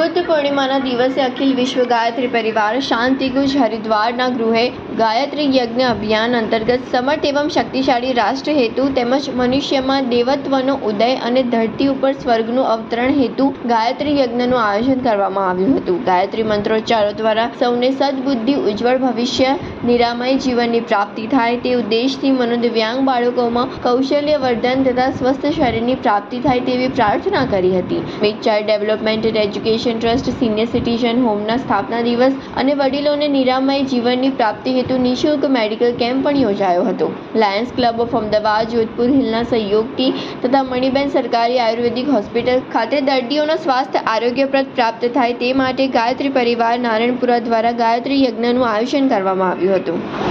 બુદ્ધ પૂર્ણિમાના દિવસે અખિલ વિશ્વ ગાયત્રી પરિવાર શાંતિકુંજ હરિદ્વારના ગૃહે ગાયત્રી યજ્ઞ અભિયાન અંતર્ગત સમર્થ એવં શક્તિશાળી રાષ્ટ્ર હેતુ તેમજ મનુષ્યમાં દેવત્વનો ઉદય અને ધરતી ઉપર સ્વર્ગનું અવતરણ હેતુ ગાયત્રી યજ્ઞનું આયોજન કરવામાં આવ્યું હતું. ગાયત્રી મંત્રોચ્ચારો દ્વારા સૌને સદબુદ્ધિ ઉજ્જવળ ભવિષ્ય નિરામય જીવનની પ્રાપ્તિ થાય તે ઉદ્દેશથી મનોદિવ્યાંગ બાળકોમાં કૌશલ્ય વર્ધન તથા સ્વસ્થ શરીરની પ્રાપ્તિ થાય તેવી પ્રાર્થના કરી હતી. Mid child development and education trust senior citizen હોમના સ્થાપના દિવસ અને વડીલોને નિરામય જીવનની પ્રાપ્તિ હેતુ નિઃશુલ્ક મેડિકલ કેમ્પ પણ યોજાયો હતો. Lions club of Ahmedabad, Jodhpur હિલના સહયોગથી તથા મણિબેન સરકારી આયુર્વેદિક હોસ્પિટલ ખાતે દર્દીઓનો સ્વાસ્થ્ય આરોગ્યપ્રદ પ્રાપ્ત થાય તે માટે ગાયત્રી પરિવાર નારાયણપુરા દ્વારા ગાયત્રી યજ્ઞનું આયોજન કરવામાં આવ્યું હતું.